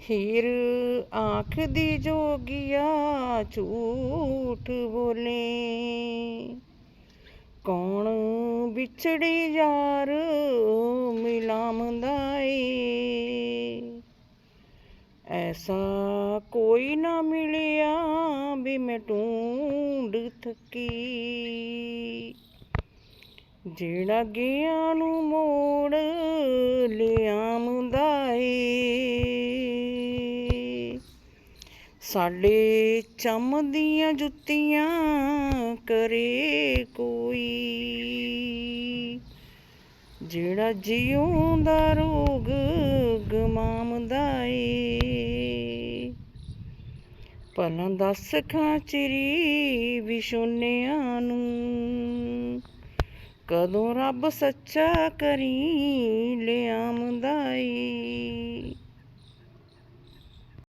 ਹੀਰ ਆਂਖ ਦੀ ਜੋਗੀਆ ਝੂਠ ਬੋਲੇ। ਕੌਣ ਵਿਛੜੀ ਯਾਰ ਮਿਲਾਮਦਾ ਏ ਐਸਾ ਕੋਈ ਨਾ ਮਿਲਿਆ ਵੀ ਮੈਂ ਢੂੰਡ ਥੱਕੀ। ਜਿਹੜਾ ਗਿਆ ਨੂੰ ਮੋੜ ਸਾਡੇ ਚਮ ਦੀਆਂ ਜੁੱਤੀਆਂ ਕਰੇ ਕੋਈ। ਜਿਹੜਾ ਜਿਉਂਦਾ ਰੋਗ ਗਮਾਮਦਾ ਏ। ਭਲਾ ਦੱਸ ਖਾਂ ਚਿਰੀ ਵਿਸ਼ੋਨਿਆਂ ਨੂੰ। ਕਦੋਂ ਰੱਬ ਸੱਚਾ ਕਰੀ ਲਿਆਮਦਾ ਏ।